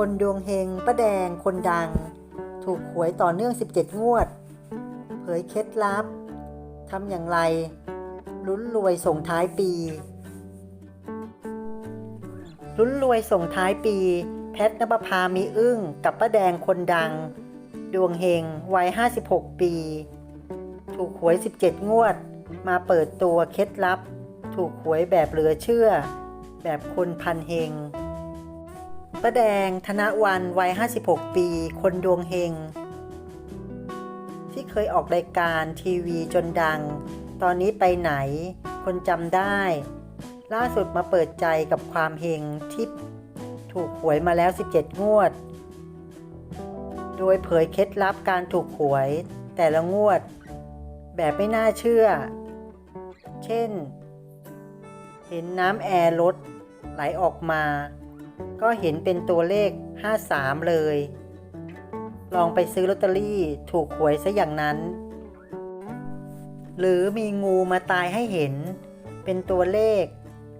คนดวงเฮงป้าแดง คนดัง ถูกหวยต่อเนื่อง 17 งวด เผยเคล็ดลับทำอย่างไร ลุ้นรวยส่งท้ายปี ลุ้นรวยส่งท้ายปี แพทนปภามีอึ้งกับป้าแดงคนดัง ดวงเฮงวัย 56 ปี ถูกหวย 17 งวด มาเปิดตัวเคล็ดลับ ถูกหวยแบบเหลือเชื่อ แบบคนพันเฮง ป้าแดงธนวันวัย 56 ปี คนดวงเฮง ที่เคยออกรายการทีวีจนดัง ตอนนี้ไปไหน คนจำได้ ล่าสุดมาเปิดใจกับความเฮงที่ถูกหวยมาแล้ว 17 งวด โดยเผยเคล็ดลับการถูกหวยแต่ละงวด แบบไม่น่าเชื่อ เช่น เห็นน้ำแอร์ลดไหลออกมา ก็เห็นเป็นตัวเลข 53 เลย ลองไปซื้อลอตเตอรี่ถูกหวยซะอย่างนั้น หรือมีงูมาตายให้เห็น เป็นตัวเลข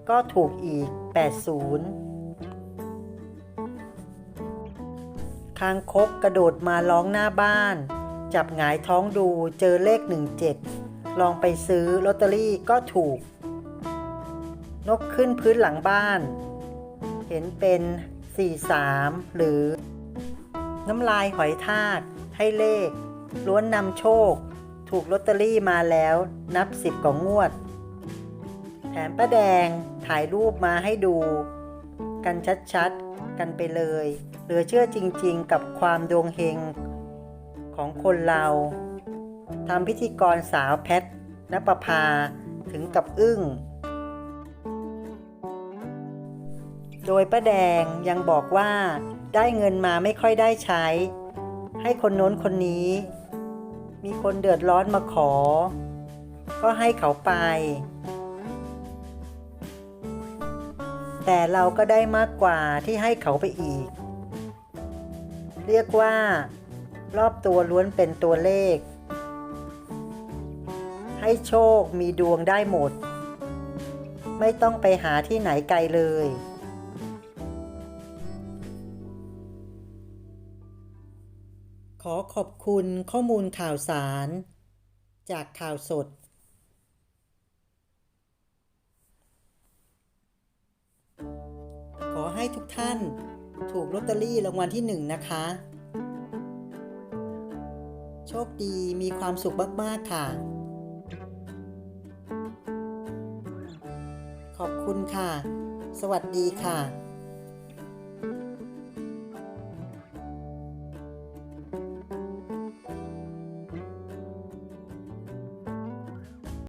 ก็ถูกอีก 80 คางคกกระโดดมาร้องหน้าบ้าน จับหงายท้องดูเจอเลข 17 ลองไปซื้อลอตเตอรี่ก็ถูก นกขึ้นพื้นหลังบ้าน เห็นเป็น 43 หรือ น้ำลายหอยทาก ให้เลข ล้วนนำโชค ถูกลอตเตอรี่มาแล้วนับสิบกว่างวด แถมป้าแดงถ่ายรูปมาให้ดู กันชัดๆ กันไปเลย เหลือเชื่อจริงๆ กับความดวงเฮงของคนเราทำพิธีกรสาวแพทนปภาถึงกับอึ้ง โดยป้าแดงยังบอกว่าได้เงินมาไม่ค่อยได้ใช้ ให้คนโน้นคนนี้ มีคนเดือดร้อนมาขอ ก็ให้เขาไป แต่เราก็ได้มากกว่าที่ให้เขาไปอีก เรียกว่า รอบตัวล้วนเป็นตัวเลข ให้โชคมีดวงได้หมด ไม่ต้องไปหาที่ไหนไกลเลย อขอบคุณข้อมูลข่าวสาร จากข่าวสด ขอให้ทุกท่านถูกลอตเตอรี่รางวัลที่หนึ่งนะคะ โชคดีมีความสุขมากๆค่ะ ขอบคุณค่ะ สวัสดีค่ะ